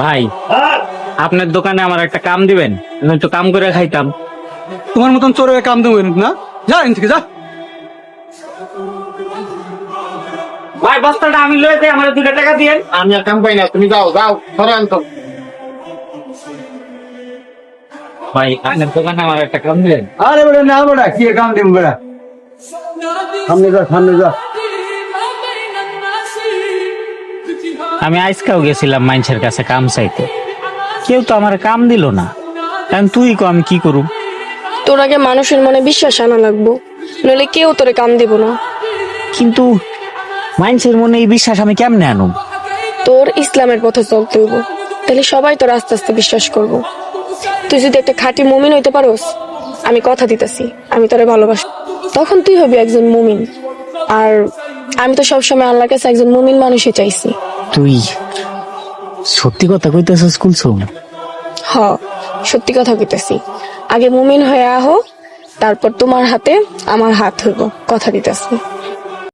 ভাই আপনার দোকানে আমার একটা কাম দিবেন আমি একটু কাম করে খাইতাম। তোমার মতন চোরের কাম দেবেন না? যা এখান থেকে যা। ভাই বস্তাটা আমি লয়ে যাই আমার দুটো টাকা দিয়েন। আমি আর কাম পাই না তুমি যাও যাও ধরো আনতো। ভাই আপনার দোকানে আমার একটা কাম দিবেন? আরে বেটা না বেটা কি কাম দেব বেটা সামনে যা সামনে যা। আমি আজকাও গেছিলাম মানুষের কাছে কাম চাইতে। কেউ তো আমার কাম দিল না। কারণ তুই কো আমি কি করুম? তোর আগে মানুষের মনে বিশ্বাস আনা লাগবো। নইলে কেউ তোরে কাম দিব না। কিন্তু মানুষের মনে এই বিশ্বাস আমি কেমনে আনুম? তোর ইসলামের পথে চলতে হইব। তাহলে সবাই তোর আস্তে আস্তে বিশ্বাস করব। তুই যদি একটা খাঁটি মুমিন হইতে পারোস আমি কথা দিতেছি। আমি তোরে ভালোবাসি। তখন তুই হবি একজন মুমিন। আর আমি তো সবসময় আল্লাহর কাছে একজন মুমিন মানুষই চাইছি। তুই সত্যি কথা কইতেছিস কুলসুম হ সত্যি কথা কইতেছি। আগে মুমিন হয়ে আহো তারপর তোমার হাতে আমার হাত হইব কথা দিতেছি।